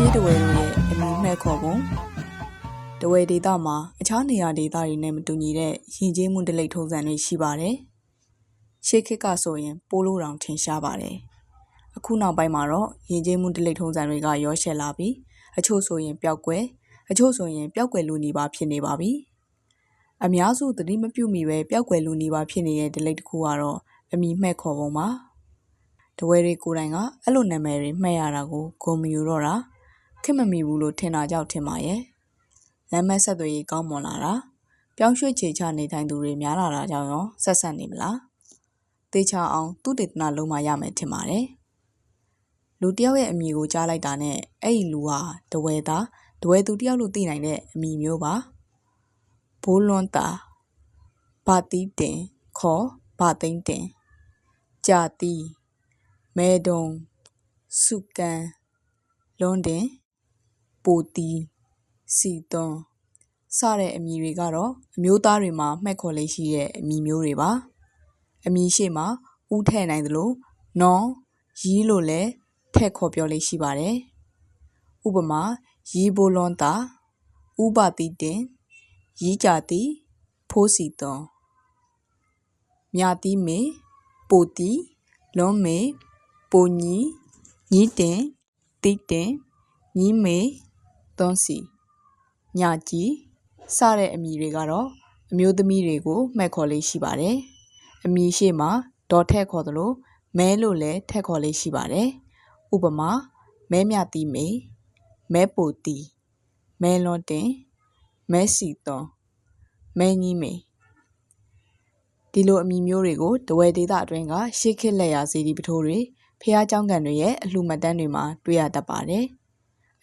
ရှေးတဝဲတို့ရဲ့အမည်မှဲ့ခေါ်ပုံတဝဲဒေသမှာအခြားနေရာဒေသတွေနဲ့မတူညီတဲ့ယဉ်ကျေးမှုတလိထုံးစံတွေရှိပါတယ်။ရှေးခေတ်ကဆိုရင် ပိုးလိုတောင်ထင်ရှားပါတယ်။အခုနောက်ပိုင်းမှာတော့ယဉ်ကျေးမှုတလိထုံးစံတွေကရောရှက်လာပြီးအချို့ဆိုရင်ပျောက်ကွယ်အချို့ဆိုရင်ပျောက်ကွယ်လူနေပါဖြစ်နေပါပြီ။အများစုသတိမပြုမိပဲပျောက်ကွယ်လူနေပါဖြစ်နေတဲ့တလိတစ်ခုကတော့အမည်မှဲ့ခေါ်ပုံပါ။တဝဲတွေကိုယ်တိုင်ကအဲ့လိုနာမည်တွေမှတ်ရတာကိုဂုံမယူတော့တာ။ ခင်မမီဘူးလို့ထင်တာကြောက်ထင်ပါရဲ့။လမ်းမဆက်သွယ်ရေးကောင်းမွန်လာတာပြောင်းရွှေ့ခြေချနေထိုင်သူတွေများလာတာကြောင့်ရောဆက်ဆက်နေမလားတေချာအောင်သူတေသနာလုံးမရမယ်ထင်ပါတယ်လူတစ်ယောက်ရဲ့အမည်ကိုကြားလိုက်တာနဲ့အဲ့ဒီလူဟာတဝဲသားတဝဲသူတစ်ယောက်လို့သိနိုင်တဲ့အမည်မျိုးပါဘိုးလွန်းတာဘာတီးတင်ခေါ်ဘာသိန်းတင်ကြာတီမဲဒုံစုကန်လွန်းတင် ပိုတီစီသွန်စတဲ့အမည်တွေကတော့အမျိုးသားတွေမှာမှတ်ခေါ်လေးရှိတဲ့အမည်မျိုးတွေပါအမည်ရှိမှာဥထဲ့နိုင်သလိုနော်ရီးလို့လည်းထည့်ခေါ်ပြောလေးရှိပါတယ်ဥပမာရီးဘိုးလွန်တာဥပတိတင်ရီးကြတိဖိုးစီသွန်မြတိမေပိုတီလွန်မေပိုညီညီတင်တိတင်ညီမေ သွန်စီညကြီးစတဲ့အမည်တွေကတော့အမျိုးသမီးတွေကိုမှတ်ခေါ်လေးရှိပါတယ်အမည်ရှိမှာဒေါ်ထက်ခေါ်သလိုမဲလို့လည်းထက်ခေါ်လေးရှိပါတယ်ဥပမာမဲမြတိမေမဲပိုတီမဲလွန်တင်မဲစီသွန်မဲညီမေဒီလိုအမည်မျိုးတွေကိုတဝဲဒေသအတွင်းကရှေးခေတ်လက်ရာစီဒီပထိုးတွေဖះเจ้าကန်တွေရဲ့အလှမှတ်တမ်းတွေမှာတွေ့ရတတ်ပါတယ်။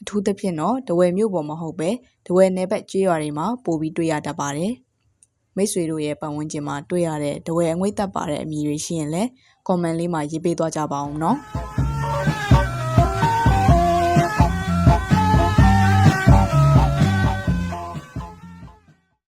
အထူးသဖြင့်တော့တဝဲမြို့ပေါ်မဟုတ်ပဲတဝဲနယ်ဘက်ကျေးရွာတွေမှာပိုပြီးတွေ့ရတတ်ပါတယ်။မိတ်ဆွေတို့ရဲ့ပတ်ဝန်းကျင်မှာတွေ့ရတဲ့တဝဲအငွေ့သက်ပါတဲ့အမည်တွေရှိရင်လည်း comment လေးမှာရေးပေးသွားကြပါအောင်နော်။